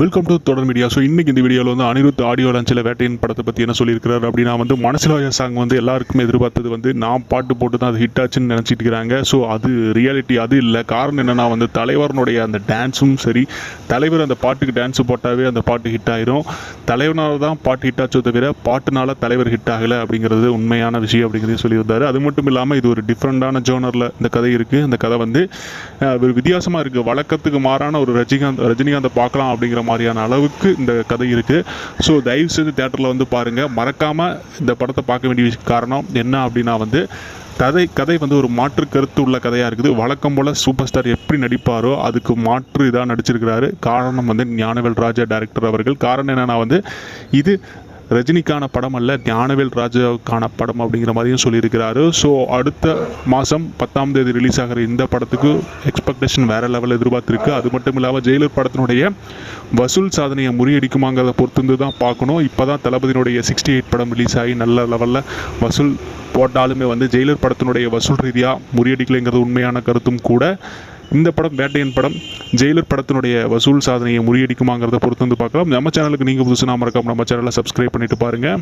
Welcome to Thodar media so இன்னைக்கு இந்த வீடியோவில் வந்து அனிருத் ஆடியோ லான்ச்சில் வேட்டையின் படத்தை பற்றி என்ன சொல்லியிருக்கிறார் அப்படின்னா வந்து மனசிலாய சாங் வந்து எல்லாருக்குமே எதிர்பார்த்தது வந்து நான் பாட்டு போட்டு தான் அது ஹிட் ஆச்சுன்னு நினச்சிட்டு இருக்கிறாங்க. ஸோ அது ரியாலிட்டி அது இல்லை. காரணம் என்னென்னா வந்து தலைவரனுடைய அந்த டான்ஸும் சரி தலைவர் அந்த பாட்டுக்கு டான்ஸ் போட்டாவே அந்த பாட்டு ஹிட் ஆயிரும். தலைவனால் தான் பாட்டு ஹிட் ஆச்சோ தவிர பாட்டுனால தலைவர் ஹிட் ஆகலை அப்படிங்கிறது உண்மையான விஷயம் அப்படிங்கிறதையும் சொல்லியிருந்தாரு. அது மட்டும் இல்லாமல் இது ஒரு டிஃப்ரெண்டான ஜோனரில் இந்த கதை இருக்குது இந்த கதை வந்து ஒரு வித்தியாசமாக இருக்குது வழக்கத்துக்கு மாறான ஒரு ரஜினிகாந்த் ரஜினிகாந்தை பார்க்கலாம் அப்படிங்கிற மாதிரியான அளவுக்கு இந்த கதை இருக்குது ஸோ தயவு செய்து தேட்டரில் வந்து பாருங்கள் மறக்காமல் இந்த படத்தை பார்க்க வேண்டிய விஷயம் காரணம் என்ன அப்படின்னா வந்து கதை கதை வந்து ஒரு மாற்று கருத்து உள்ள கதையாக இருக்குது. வழக்கம் போல் சூப்பர் ஸ்டார் எப்படி நடிப்பாரோ அதுக்கு மாற்று இதாக நடிச்சிருக்கிறாரு. காரணம் வந்து ஞானவேல் ராஜா டைரக்டர் அவர்கள். காரணம் என்னென்னா வந்து இது ரஜினிக்கான படம் அல்ல ஞானவேல் ராஜாவுக்கான படம் அப்படிங்கிற மாதிரியும் சொல்லியிருக்கிறாரு. ஸோ அடுத்த மாதம் பத்தாம் தேதி ரிலீஸ் ஆகிற இந்த படத்துக்கு எக்ஸ்பெக்டேஷன் வேற லெவலில் எதிர்பார்த்துருக்கு. அது மட்டும் இல்லாமல் ஜெயிலர் படத்தினுடைய வசூல் சாதனையை முறியடிக்குமாங்கிறத பொறுத்து தான் பார்க்கணும். இப்போ தான் தளபதியினுடைய சிக்ஸ்டி எயிட் படம் ரிலீஸ் ஆகி நல்ல லெவலில் வசூல் போட்டாலுமே வந்து ஜெயிலர் படத்தினுடைய வசூல் ரீதியாக முறியடிக்கலைங்கிறது உண்மையான கருத்தும் கூட. இந்த படம் வேட்டையன் படம் ஜெயிலர் படத்தினுடைய வசூல் சாதனையை முறியடிக்குமாங்கிறத பொறுத்து வந்து பார்க்கலாம். நம்ம சேனலுக்கு நீங்கள் நாம மறக்காம நம்ம சேனலை சப்ஸ்கிரைப் பண்ணிட்டு பாருங்கள்